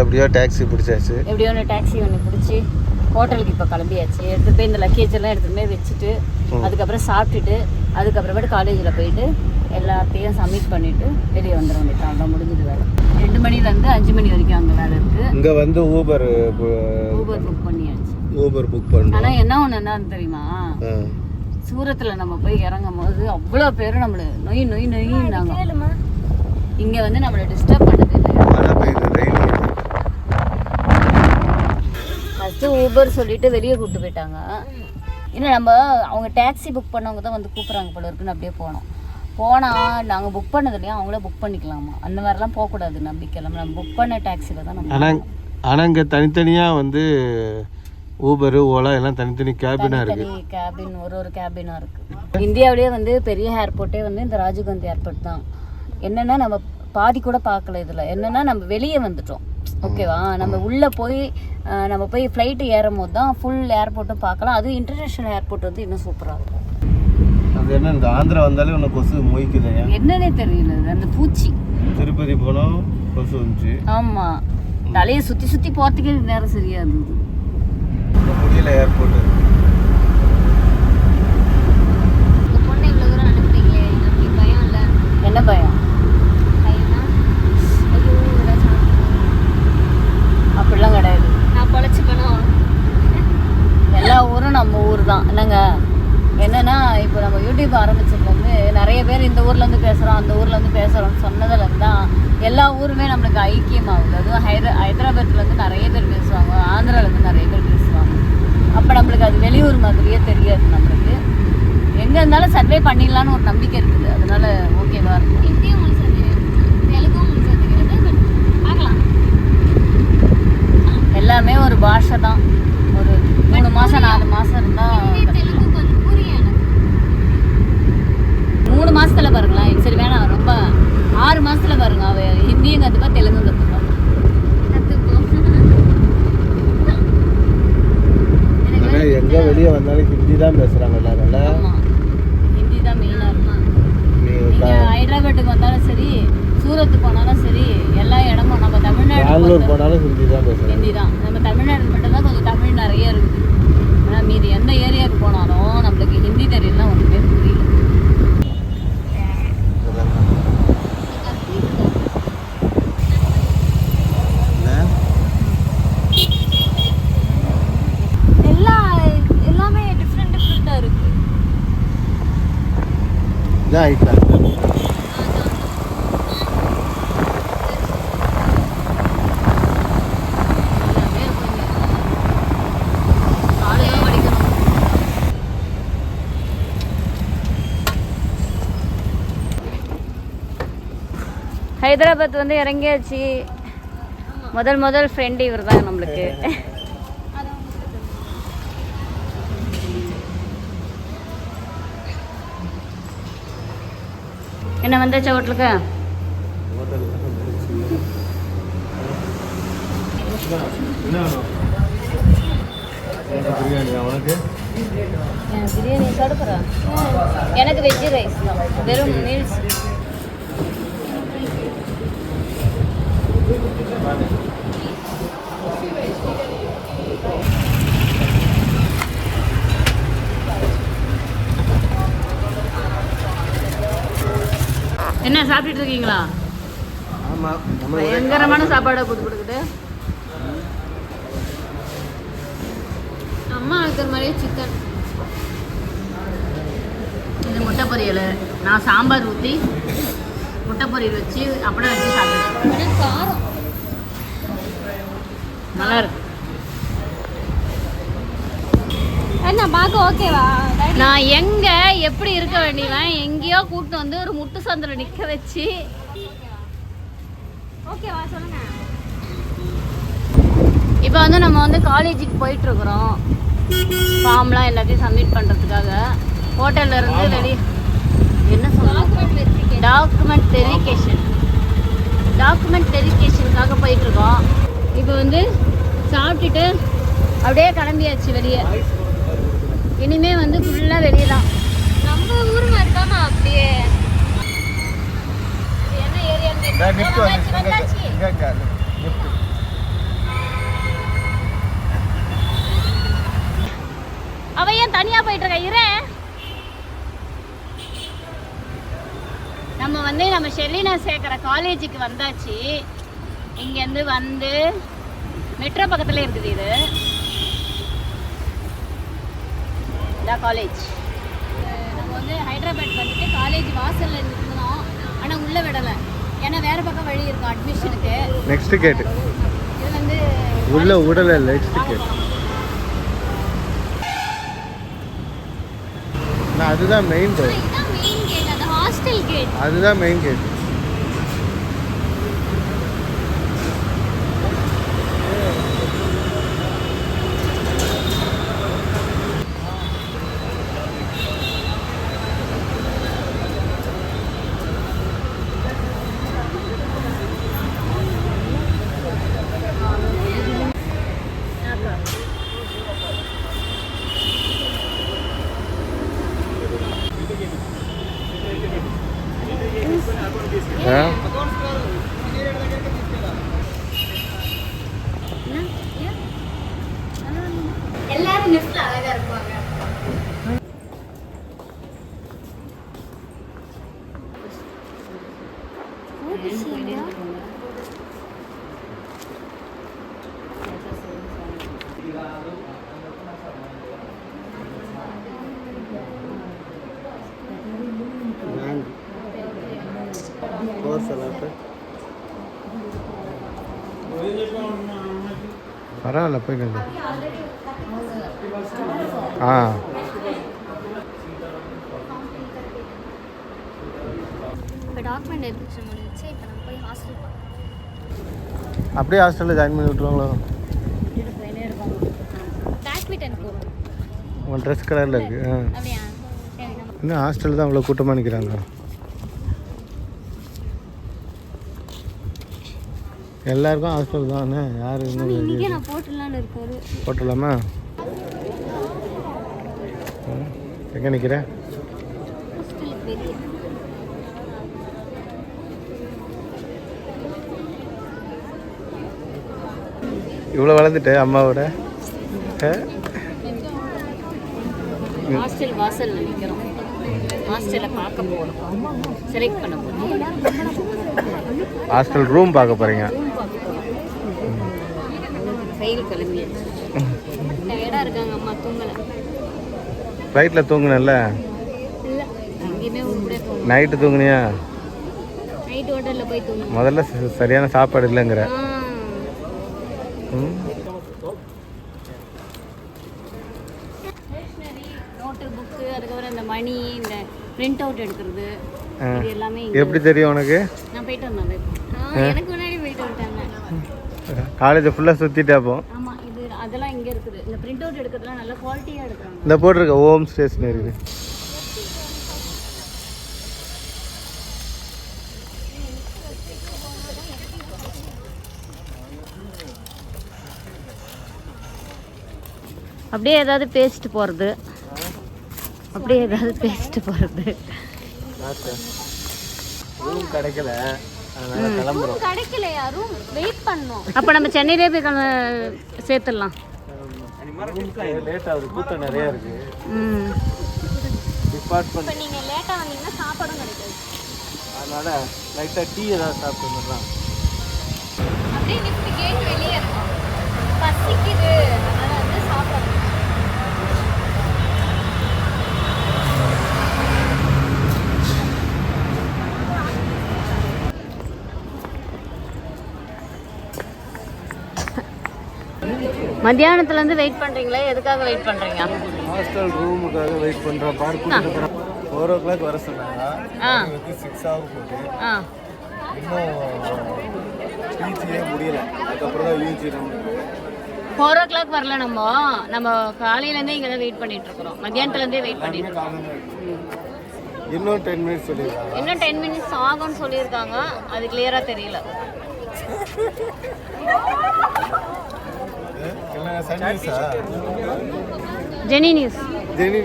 எப்படியோ டாக்ஸி பிடிச்சாச்சு. எப்படியோ ஒன்று டாக்ஸி ஒன்று பிடிச்சி ஹோட்டலுக்கு இப்போ கிளம்பியாச்சு. எடுத்து போய் இந்த லக்கேஜ் எல்லாம் எடுத்துட்டு போய் வச்சுட்டு. அதுக்கப்புறம் சாப்பிட்டுட்டு அதுக்கப்புறமேட்டு காலேஜில் போயிட்டு எல்லாத்தையும் சப்மிட் பண்ணிட்டு வெளியே வந்துட வேண்டியது அவ்வளோ முடிஞ்சது வேலை. ரெண்டு மணிலேருந்து அஞ்சு மணி வரைக்கும் அங்கே வேலை இருக்குது இங்கே வந்து ஊபர் ஊபர் புக் பண்ணியாச்சு. ஊபர் புக் பண்ணோம் ஆனால் என்ன ஒன்று என்னன்னு தெரியுமா. சூரத்தில் நம்ம போய் இறங்கும் போது அவ்வளோ பேர் நம்மளை நொய் நொய் நொய்னாங்க. இங்கே வந்து நம்மளை டிஸ்டர்ப் பண்ணது இல்லை ஃபஸ்ட்டு ஊபர் சொல்லிட்டு வெளியே கூப்பிட்டு போயிட்டாங்க. இன்னும் நம்ம அவங்க டாக்ஸி புக் பண்ணவங்க தான் வந்து கூப்பிட்றாங்க போல இருக்குன்னு அப்படியே போனோம். போனால் நாங்கள் புக் பண்ணதுலையும் அவங்களே புக் பண்ணிக்கலாமா? அந்த மாதிரிலாம் போகக்கூடாது நம்பிக்கை இல்லாமல் நம்ம புக் பண்ண டாக்ஸியில் தான் நம்ம ஆனால் ஆனால் இங்கே தனித்தனியாக வந்து ஊபரு ஓலா எல்லாம் தனித்தனி கேபினாக இருக்குது கேபின் ஒரு ஒரு கேபினாக இருக்குது இந்தியாவிலேயே வந்து பெரிய ஏர்போர்ட்டே வந்து இந்த ராஜீவ்காந்தி ஏர்போர்ட் தான். என்னென்னா நம்ம பாதி கூட பார்க்கல இதில். என்னென்னா நம்ம வெளியே வந்துட்டோம். ஓகேவா நம்ம உள்ளே போய் நம்ம போய் ஃப்ளைட்டு ஏறும் போது தான் ஃபுல் ஏர்போர்ட்டும் பார்க்கலாம். அதுவும் இன்டர்நேஷ்னல் ஏர்போர்ட் வந்து இன்னும் சூப்பராக இருக்கும். அது என்ன இந்த ஆந்திரா வந்தாலே உனக்கு கொசு மொய்க்குதையா என்னன்னே தெரியல. அந்த பூச்சி. திருப்பதி போனோம் கொசு வந்துச்சு. ஆமாம் தலையை சுற்றி சுற்றி போகிறதுக்கே நேரம் சரியா இருந்தது. முடியல ஏர்போர்ட்டு பொண்ணை இவ்வளோ தூரம் அனுப்புறீங்களே எனக்கு பயம் இல்லை. என்ன பயம்? தான் என்னங்க? என்னன்னா இப்போ நம்ம யூடியூப் ஆரம்பிச்சதுலேருந்து நிறைய பேர் இந்த ஊர்லேருந்து பேசுகிறோம் அந்த ஊர்லேருந்து பேசுகிறோம்னு சொன்னதுலேருந்து தான் எல்லா ஊருமே நம்மளுக்கு ஐக்கியமாகுது. அதுவும் ஹைதரா ஹைதராபாத்லேருந்து நிறைய பேர் பேசுவாங்க ஆந்திராலேருந்து நிறைய பேர் பேசுவாங்க. அப்போ நம்மளுக்கு அது வெளியூர் மாதிரியே தெரியாது நம்மளுக்கு. எங்கே இருந்தாலும் சர்வே பண்ணிடலான்னு ஒரு நம்பிக்கை இருக்குது. அதனால ஓகேவா இருக்கும். ஹிந்தியும் எல்லாமே ஒரு பாஷை தான். மூணு மாதம் நாலு மாதம் இருந்தால் மூணு மாசத்துல பாருங்களேன் சரி வேணாம் ரொம்ப ஆறு மாசத்துல பாருங்க அவ ஹிந்தியும் கத்துப்பா தெலுங்கும் கத்துப்பா கற்றுப்போம் ஆனால் எங்கே வெளியே வந்தாலும் ஹிந்தி தான் பேசுகிறாங்க எல்லாரும் ஆமா ஹிந்தி தான் மெயினா இருக்கும் நீ நீங்க ஹைதராபாத்துக்கு வந்தாலும் சரி சூரத் போனாலும் சரி எல்லா இடமும் நம்ம தமிழ்நாடு பெங்களூர் போனாலும் ஹிந்தி தான் பேசுகிறாங்க ஹிந்தி தான் நம்ம தமிழ்நாடு மட்டும் தான் கொஞ்சம் தமிழ் நிறைய இருக்குது ஆனா மீதி எந்த ஏரியாவுக்கு போனாலும் நம்மளுக்கு ஹிந்தி தெரியலன்னா ஒன்றுமே புரியல எல்லா எல்லாமே டிஃப்ரெண்ட் டிஃப்ரெண்ட்டாக இருக்கு படிக்கணும் ஹைதராபாத் வந்து இறங்கியாச்சு முதல் முதல் ஃப்ரெண்ட் இவர் தான் நம்மளுக்கு என்ன வந்தாச்சா ஹோட்டலுக்கு? பிரியாணி அவனுக்கு எனக்கு வெஜ்ஜு ரைஸ் தான். வெறும் மீல்ஸ் என்ன சாப்பிட்டுட்டு இருக்கீங்களா? பயங்கரமான சாப்பாடை போட்டு கொடுக்குது. அம்மா இருக்கிற மாதிரியே சிக்கன் இது முட்டை பொரியல். நான் சாம்பார் ஊற்றி முட்டை பொரியல் வச்சு அப்பளம் வச்சு சாப்பிடுவேன் காரம். நல்லா இருக்கு. என்ன பார்க்க ஓகேவா நான் எங்க எப்படி இருக்க வேண்டியவன் எங்கேயோ கூட்டு வந்து ஒரு முட்டு சந்தில் நிற்க வச்சு. ஓகேவா சொல்லுங்க. இப்போ வந்து நம்ம வந்து காலேஜுக்கு போயிட்டு இருக்கிறோம் ஃபார்ம்லாம் எல்லாத்தையும் சப்மிட் பண்ணுறதுக்காக ஹோட்டல்ல இருந்து வெளியே என்ன சொல்லலாம் document verification document verification document வெரிஃபிகேஷனுக்காக போயிட்டு இருக்கோம் இப்போ வந்து சாப்பிட்டுட்டு அப்படியே கிளம்பியாச்சு வெளியே. இனிமே வந்து ஃபுல்லாக வெளியே தான் ஊருமா இருக்காமா அப்படியே? அவ ஏன் தனியா போயிட்டு இருக்க? இரு. நம்ம வந்து நம்ம செல்லினா சேர்க்குற காலேஜுக்கு வந்தாச்சு. இங்க இருந்து வந்து மெட்ரோ பக்கத்துல இருக்குது இது. இதான் காலேஜ் ஹைதராபாத் வந்துட்டு காலேஜ் வாசல்ல இருந்தோம் ஆனா உள்ள விடலை. ஏன்னா வேற பக்கம் வழி இருக்கும் அட்மிஷனுக்கு நெக்ஸ்ட் கேட்டு இது வந்து உள்ள விடல நெக்ஸ்ட் கேட் அதுதான் மெயின் டோர் இதுதான் மெயின் கேட் கேட் அதுதான் மெயின் கேட் முடிஞ்சிச்சு இப்போ நம்ம போய் ஹாஸ்டல் அப்படியே ஹாஸ்டலில் ஜாயின் பண்ணி போகிறோம் உன் ட்ரெஸ் கலரில் இருக்கு. ஆ. அப்படியா? சரி நம்ம இன்னும் ஹாஸ்டலில் தான் அவ்வளோ கூட்டமாக நிற்கிறாங்க எல்லாருக்கும் ஹாஸ்டல் தானே? யார் இன்னும் போட்டலாமா எங்கே வெளியே. இவ்வளோ வளர்ந்துட்டு அம்மாவோட? பார்க்க செலக்ட் பண்ண ஹாஸ்டல் ரூம் பார்க்க போகிறீங்க ஃபைல் கிளம்பியாச்சு டயர்டா இருக்காங்க அம்மா தூங்கல. ஃப்ளைட்டில் தூங்குனல்ல நைட்டு தூங்குனியா? நைட் ஹோட்டல்ல போய் தூங்கணும் முதல்ல சரியான சாப்பாடு இல்லைங்கிற. நோட்டு புக்கு அதுக்கப்புறம் இந்த மணி இந்த பிரிண்ட் அவுட் எடுக்கிறது. இது எல்லாமே எப்படி தெரியும் உனக்கு? நான் போயிட்டு வந்தேன். எனக்கு காலேஜை ஃபுல்லாக சுற்றிட்டே அப்போ. ஆமா இது அதெல்லாம் இங்க இருக்குது. இந்த பிரிண்ட் அவுட் எடுக்கிறதுலாம் நல்ல குவாலிட்டியா எடுக்கிறாங்க. இந்த போட்டிருக்க ஓம் ஸ்டேஷனரி அப்படியே ஏதாவது பேசிட்டு போறது. அப்படியே ஏதாவது பேசிட்டு போறது. ரூம் கிடைக்கல. கிளம்புறோம். கிடைக்கல யாரும் வெயிட் பண்ணோம் அப்ப நம்ம சென்னையிலே போய் சேர்த்துடலாம். லேட் ஆகுது. கூட்டம் நிறைய இருக்கு. ம். டிபார்ட்மெண்ட் இப்போ நீங்கள் லேட்டாக வந்தீங்கன்னா சாப்பாடும் கிடைக்காது. அதனால லைட்டாக டீ ஏதாவது சாப்பிட்டு வந்துடலாம் அப்படியே லிஃப்ட் கேட் வெளியே இருக்கும். பசிக்குது. அதனால வந்து சாப்பிடணும். மத்தியானத்துல இருந்து வெயிட் பண்றீங்களா? எதுக்காக வெயிட் பண்றீங்க? ஹாஸ்டல் ரூமுக்காக வெயிட் பண்ணுறோம் பார்க் ஃபோர் ஓ கிளாக் வர சொன்னாங்க. சிக்ஸ் ஆக ஆ. இன்னும் யூஜியே முடியல. அதுக்கப்புறம் தான் யூஜி ஃபோர் ஓ கிளாக் வரல நம்ம. நம்ம காலையிலேருந்தே இங்கே தான் வெயிட் பண்ணிட்டு இருக்கிறோம். மத்தியானத்துலேருந்தே வெயிட் பண்ணிட்டு இருக்கோம். இன்னும் டென் மினிட்ஸ் சொல்லியிருக்காங்க. இன்னும் டென் மினிட்ஸ் ஆகும்னு சொல்லியிருக்காங்க. அது கிளியராக தெரியல. Jenny news Jenny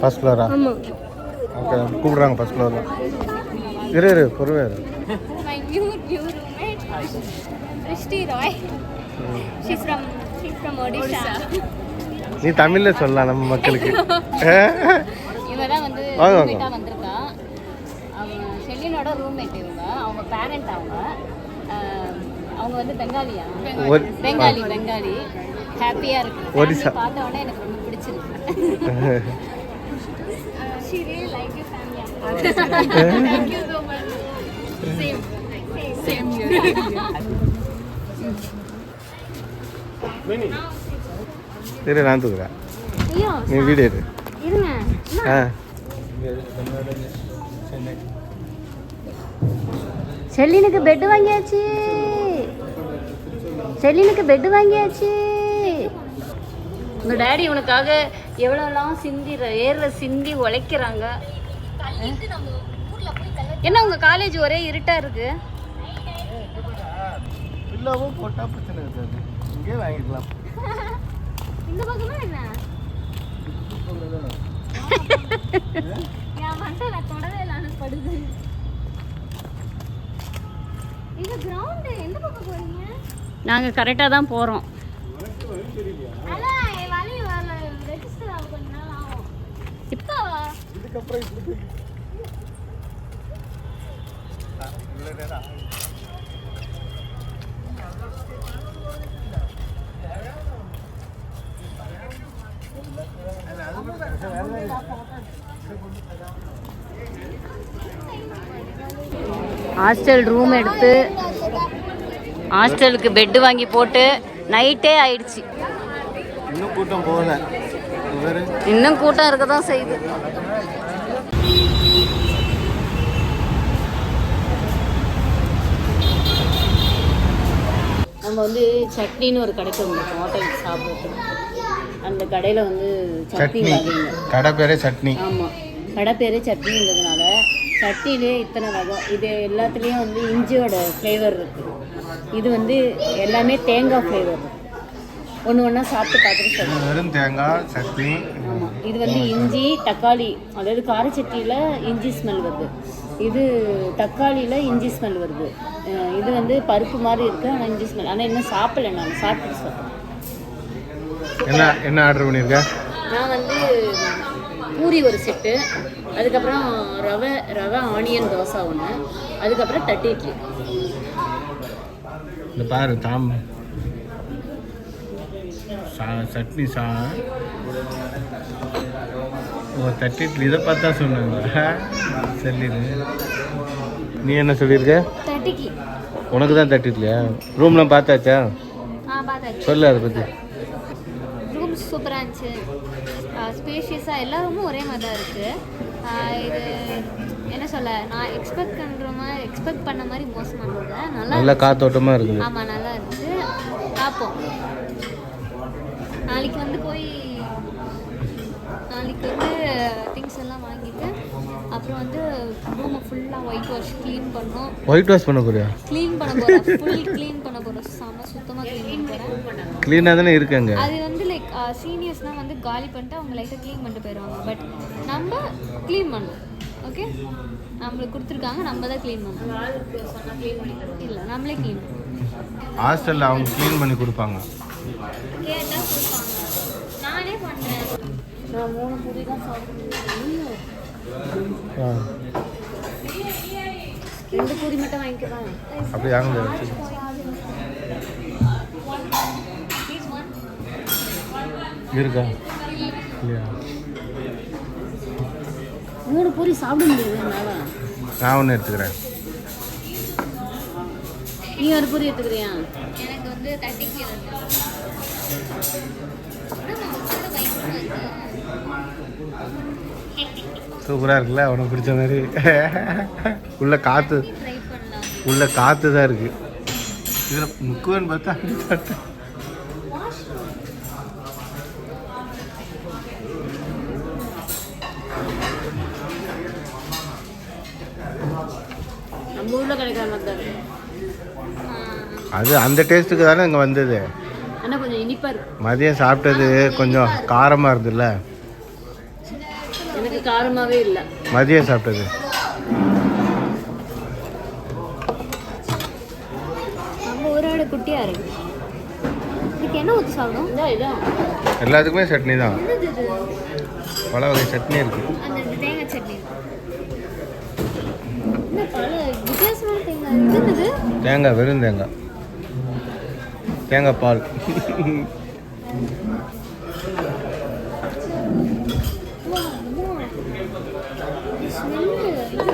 first Flora okay கூப்பிடுறாங்க ஃபர்ஸ்ட் ஃப்ளோரில் இரு இரு பொறுமையா இரு. My new new roommate Rishti Roy. She's நீ தமிழில் சொல்லலாம் நம்ம மக்களுக்கு இவ தான் வந்து வாங்க, வாங்க. வந்திருக்கா அவங்க ஷெல்லினோட ரூம்மேட் இவங்க அவங்க பேரண்ட் அவங்க அவங்க வந்து பெங்காலியா பெங்காலி பெங்காலி ஹாப்பியா இருக்கு ஒடிசா. Family பார்த்த உடனே எனக்கு ரொம்ப பிடிச்சிருக்கு she really like your family. Thank you so much. Same. Same. Same. இரு நான் தூக்குறேன். நீ வீடு ஆ. செல்லினுக்கு பெட் வாங்கியாச்சு. செல்லினுக்கு பெட் வாங்கியாச்சு. உங்க டாடி உனக்காக எவ்வளோலாம் சிந்தி ஏர்ல சிந்தி உழைக்கிறாங்க. என்ன உங்க காலேஜ் ஒரே இருட்டா இருக்கு? பில்லாவும் போட்டால் பிரச்சனை இருக்காது. இங்கே வாங்கிக்கலாம். இந்த பக்கமா என்ன? என் மண்டை நான் தொடவே இல்லாம படுது. இது கிரவுண்ட் எந்த பக்கம் போறீங்க? நாங்க கரெக்டா தான் போறோம். அதான் என் வழி வரல ரெஜிஸ்டர் ஆக கொஞ்ச நாள் ஆகும் இப்போ ஹாஸ்டல் ரூம் எடுத்து ஹாஸ்டலுக்கு பெட் வாங்கி போட்டு நைட்டே ஆயிடுச்சு. இன்னும் கூட்டம் போகல. இன்னும் கூட்டம் இருக்க தான் செய்யுது. நம்ம வந்து சட்னின்னு ஒரு கடைக்கு வந்திருக்கோம். ஹோட்டலுக்கு சாப்பிட்றதுக்கு. அந்த கடையில் வந்து சட்னி வகைங்க. கடை பேரே சட்னி. ஆமாம் கடை பேர் சட்னிங்கிறதுனால சட்னிலே இத்தனை வகை. இது எல்லாத்துலேயும் வந்து இஞ்சியோட ஃப்ளேவர் இருக்குது இது வந்து எல்லாமே தேங்காய் ஃப்ளேவர் ஒன்று ஒன்றா சாப்பிட்டு பார்த்துட்டு சொல்லுங்கள் வெறும் தேங்காய் சட்னி. ஆமாம் இது வந்து இஞ்சி தக்காளி. அதாவது கார சட்னியில் இஞ்சி ஸ்மெல் வருது. இது தக்காளியில் இஞ்சி ஸ்மெல் வருது. இது வந்து பருப்பு மாதிரி இருக்குது ஆனால் இஞ்சி ஸ்மெல் ஆனால் இன்னும் சாப்பிடல நான். சாப்பிட்டு என்ன என்ன ஆர்டர் பண்ணியிருக்க? நான் வந்து பூரி ஒரு செட்டு அதுக்கப்புறம் ரவை ரவை ஆனியன் தோசை ஒன்று அதுக்கப்புறம் தட்டி இட்லி. இந்த பாரு தாம். சா சட்னி சா. ஓ தட்டிட்டு இதை பார்த்தா சொன்னாங்க. சொல்லிடு. நீ என்ன சொல்லியிருக்க? உனக்கு தான் தட்டிட்லையா ரூம்லாம் பார்த்தாச்சு? சொல்லு அதை பற்றி ரூம் சூப்பராக இருந்துச்சு ஸ்பேஷியஸாக எல்லா ரூமும் ஒரே மாதிரி தான் இருக்குது இது என்ன சொல்ல நான் எக்ஸ்பெக்ட் பண்ணுற மாதிரி எக்ஸ்பெக்ட் பண்ண மாதிரி மோசமானது நல்லா நல்லா காத்தோட்டமாக இருக்குது ஆமாம் நல்லா இருந்துச்சு. பார்ப்போம் நாளைக்கு வந்து போய் நாளைக்கு வந்து திங்ஸ் எல்லாம் வாங்கிட்டு அப்புறம் வந்து ரூமை ஃபுல்லாக ஒயிட் வாஷ் க்ளீன் பண்ணோம். ஒயிட் வாஷ் பண்ண போறியா? க்ளீன் பண்ண போகிறேன் ஃபுல் க்ளீன் பண்ண போகிறோம் செம்ம சுத்தமாக க்ளீன் பண்ண க்ளீனாக தானே இருக்காங்க அது வந்து லைக் சீனியர்ஸ்னால் வந்து காலி பண்ணிட்டு அவங்க லைட்டாக க்ளீன் பண்ணிட்டு போயிடுவாங்க பட் நம்ம க்ளீன் பண்ணணும். ஓகே நம்மளுக்கு கொடுத்துருக்காங்க. நம்ம தான் க்ளீன் பண்ணணும். இல்லை நம்மளே க்ளீன் ஹாஸ்டலில் அவங்க க்ளீன் பண்ணி கொடுப்பாங்க. கேட்டால் கொடுப்பாங்க? நானே பண்ணேன் நான் மூணு பூரி தான் சாப்பிடுவேன் ரெண்டு பூரி மட்டும் வாங்கிக்கிறேன் அப்படி வாங்க இருக்கா? இல்லையா? மூணு பூரி சாப்பிட முடியாது என்னால். நான் ஒன்று எடுத்துக்கிறேன். நீ ஒரு பூரி எடுத்துக்கிறியா? எனக்கு வந்து தட்டிக்கு சூப்பராக இருக்குல்ல உனக்கு பிடிச்ச மாதிரி. உள்ள காற்று உள்ள காற்று தான் இருக்கு. இதில் முக்குவன் பார்த்தா அது அந்த டேஸ்ட்டுக்கு தானே இங்கே வந்தது. மதியம் சாப்பிட்டது கொஞ்சம் காரமாக இருந்ததுல்ல காரமாவே இல்லை. மதியம் சாப்பிட்டது. நம்ம ஒரு ஆடு குட்டியாக இருக்கு இதுக்கு என்ன ஊற்றி சாப்பிடும்? இதான் எல்லாத்துக்குமே சட்னி தான். பல வகை சட்னி இருக்கு. அந்த தேங்காய் சட்னி. தேங்காய் வெறும் தேங்காய். தேங்காய் பால்.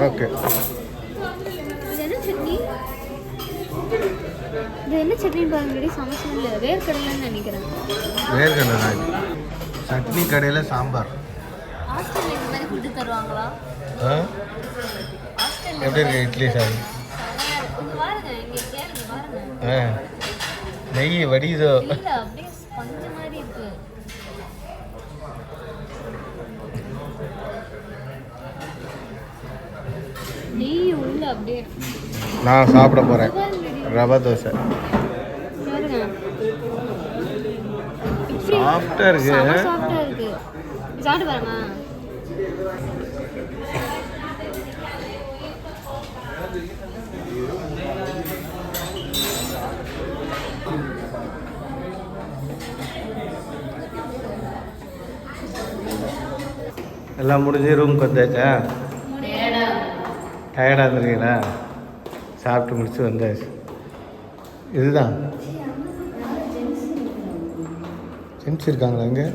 ஓகே இது என்ன சட்னி பாருங்க செம ஸ்மெல்லு வேர்க்கடலைன்னு நினைக்கிறேன். வேர்க்கடலை. சட்னி கடையில் சாம்பார். ஹாஸ்டலில் இந்த மாதிரி ஃபுட்டு தருவாங்களா? ஆ? ஹாஸ்டலில் எப்படி இருக்கு இட்லி ஆ. நெய் வடியுதோ இல்ல அப்படியே ஸ்பஞ்சு மாதிரி இருக்கு நெய் உள்ள அப்படியே நான் சாப்பிட போகிறேன் ரவை தோசை. சாஃப்டாக இருக்கு. சாப்பிட்டு எல்லாம் முடிஞ்சு ரூமுக்கு வந்தாச்சா? டயர்டாக இருந்திருக்கீங்களா? சாப்பிட்டு முடிச்சு வந்தாச்சு. இதுதான். ஜென்ஸ் இருக்காங்களா இங்கே?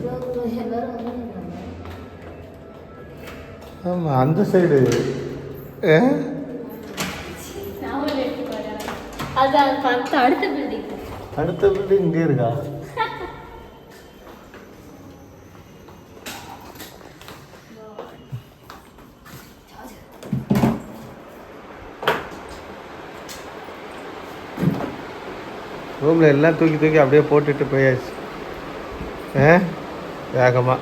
ஆமாம் அந்த சைடு பில்டிங் அடுத்த பில்டிங் இங்கே இருக்கா? ரூமில் எல்லாம் தூக்கி தூக்கி அப்படியே போட்டுட்டு போயாச்சு. ஆ? வேகமாக